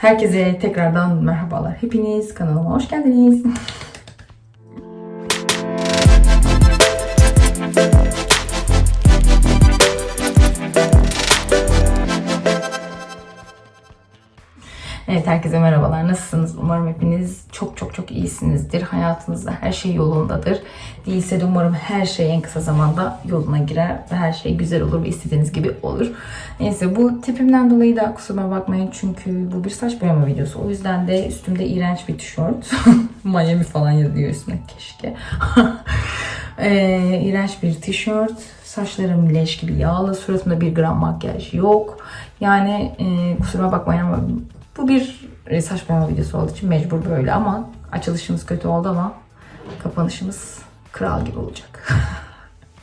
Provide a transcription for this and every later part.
Herkese tekrardan merhabalar. Hepiniz kanalıma hoş geldiniz. Evet herkese merhabalar. Nasılsınız? Umarım hepiniz çok çok çok iyisinizdir. Hayatınızda her şey yolundadır. Değilse de umarım her şey en kısa zamanda yoluna girer ve her şey güzel olur ve istediğiniz gibi olur. Neyse bu tipimden dolayı da kusuruma bakmayın çünkü bu bir saç boyama videosu. O yüzden de üstümde iğrenç bir tişört. Miami falan yazıyor üstüne keşke. ee, iğrenç bir tişört. Saçlarım leş gibi yağlı. Suratımda bir gram makyaj yok. Yani e, kusuruma bakmayın ama bu bir e, saç boyama videosu olduğu için mecbur böyle ama açılışımız kötü oldu ama kapanışımız kral gibi olacak.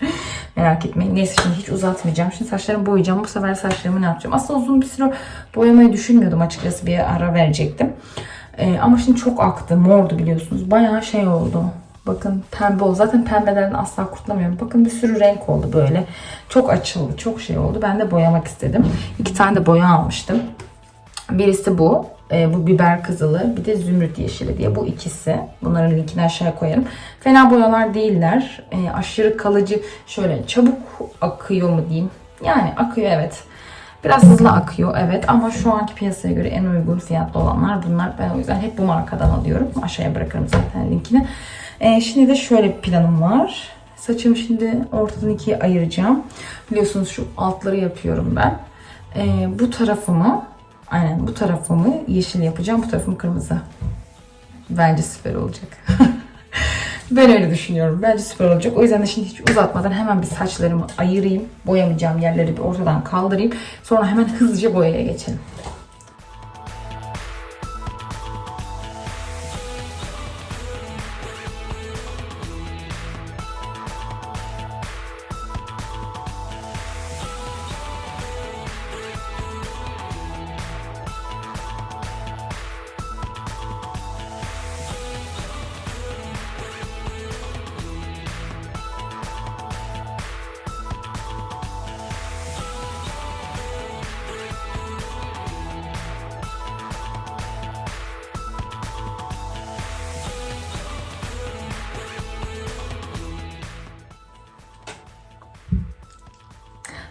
Merak etmeyin. Neyse şimdi hiç uzatmayacağım. Şimdi saçlarımı boyayacağım. Bu sefer saçlarımı ne yapacağım? Aslında uzun bir süre boyamayı düşünmüyordum açıkçası. Bir ara verecektim. Ee, ama şimdi çok aktı. Mordu biliyorsunuz. Bayağı şey oldu. Bakın pembe oldu. Zaten pembelerden asla kurtulamıyorum. Bakın bir sürü renk oldu böyle. Çok açıldı. Çok şey oldu. Ben de boyamak istedim. İki tane de boya almıştım. Birisi bu. E, bu biber kızılı. Bir de zümrüt yeşili diye. Bu ikisi. Bunların linkini aşağıya koyarım. Fena boyalar değiller. E, aşırı kalıcı. Şöyle çabuk akıyor mu diyeyim. Yani akıyor evet. Biraz hızlı akıyor evet ama şu anki piyasaya göre en uygun fiyatlı olanlar bunlar. Ben o yüzden hep bu markadan alıyorum. Aşağıya bırakırım zaten linkini. E, şimdi de şöyle bir planım var. Saçımı şimdi ortadan ikiye ayıracağım. Biliyorsunuz şu altları yapıyorum ben. E, bu tarafımı Aynen bu tarafımı yeşil yapacağım. Bu tarafım kırmızı. Bence süper olacak. ben öyle düşünüyorum. Bence süper olacak. O yüzden de şimdi hiç uzatmadan hemen bir saçlarımı ayırayım. Boyamayacağım yerleri bir ortadan kaldırayım. Sonra hemen hızlıca boyaya geçelim.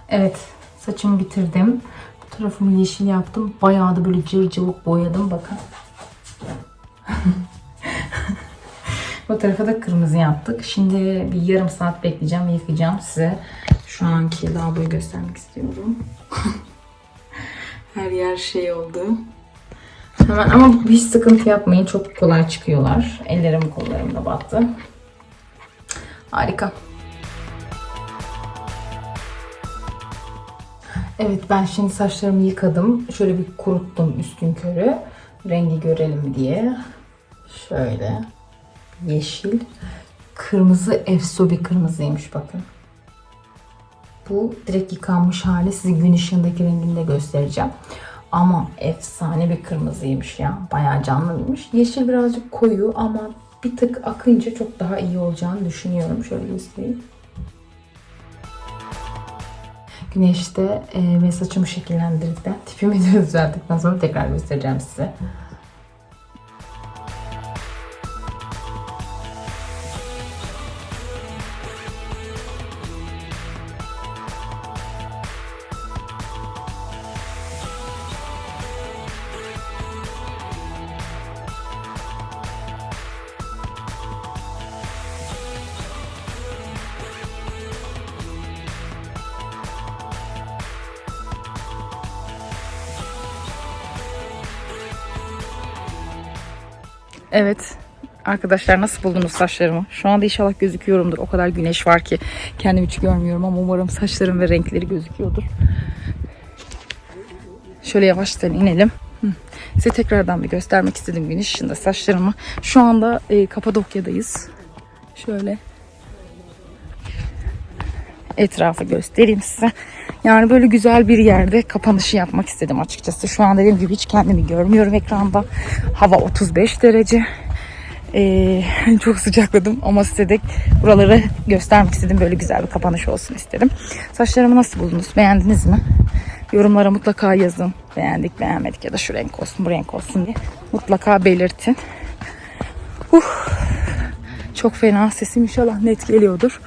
Evet saçımı bitirdim. Bu tarafımı yeşil yaptım. Bayağı da böyle cıvık cıvık boyadım. Bakın. Bu tarafa da kırmızı yaptık. Şimdi bir yarım saat bekleyeceğim. Yıkayacağım size. Şu anki lavaboyu göstermek istiyorum. Her yer şey oldu. Hemen ama hiç sıkıntı yapmayın. Çok kolay çıkıyorlar. Ellerim kollarım da battı. Harika. Evet ben şimdi saçlarımı yıkadım. Şöyle bir kuruttum üstün körü. Rengi görelim diye. Şöyle. Yeşil. Kırmızı efso bir kırmızıymış bakın. Bu direkt yıkanmış hali. Size gün ışığındaki rengini de göstereceğim. Ama efsane bir kırmızıymış ya. Bayağı canlıymış. Yeşil birazcık koyu ama bir tık akınca çok daha iyi olacağını düşünüyorum. Şöyle göstereyim. Güneşte e, ve saçımı şekillendirdikten, tipimi de düzelttikten sonra tekrar göstereceğim size. Evet. Arkadaşlar nasıl buldunuz saçlarımı? Şu anda inşallah gözüküyorumdur. O kadar güneş var ki kendimi hiç görmüyorum ama umarım saçlarım ve renkleri gözüküyordur. Şöyle yavaştan inelim. Size tekrardan bir göstermek istedim güneş ışığında saçlarımı. Şu anda e, Kapadokya'dayız. Şöyle etrafı göstereyim size. Yani böyle güzel bir yerde kapanışı yapmak istedim açıkçası. Şu an dediğim gibi hiç kendimi görmüyorum ekranda. Hava 35 derece. Ee, çok sıcakladım ama size de buraları göstermek istedim. Böyle güzel bir kapanış olsun istedim. Saçlarımı nasıl buldunuz? Beğendiniz mi? Yorumlara mutlaka yazın. Beğendik beğenmedik ya da şu renk olsun bu renk olsun diye. Mutlaka belirtin. Uh, çok fena sesim inşallah net geliyordur.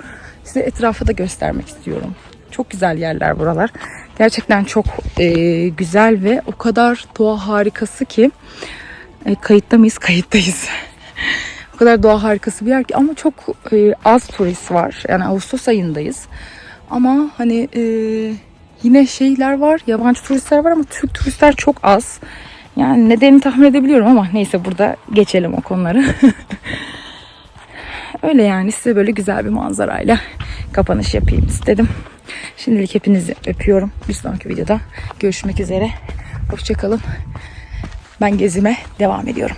Size etrafı da göstermek istiyorum. Çok güzel yerler buralar. Gerçekten çok e, güzel ve o kadar doğa harikası ki. E, kayıtta mıyız? Kayıttayız. o kadar doğa harikası bir yer ki ama çok e, az turist var. Yani Ağustos ayındayız. Ama hani e, yine şeyler var. Yabancı turistler var ama Türk turistler çok az. Yani nedenini tahmin edebiliyorum ama neyse burada geçelim o konuları. Öyle yani size böyle güzel bir manzarayla kapanış yapayım istedim. Şimdilik hepinizi öpüyorum. Bir sonraki videoda görüşmek üzere. Hoşçakalın. Ben gezime devam ediyorum.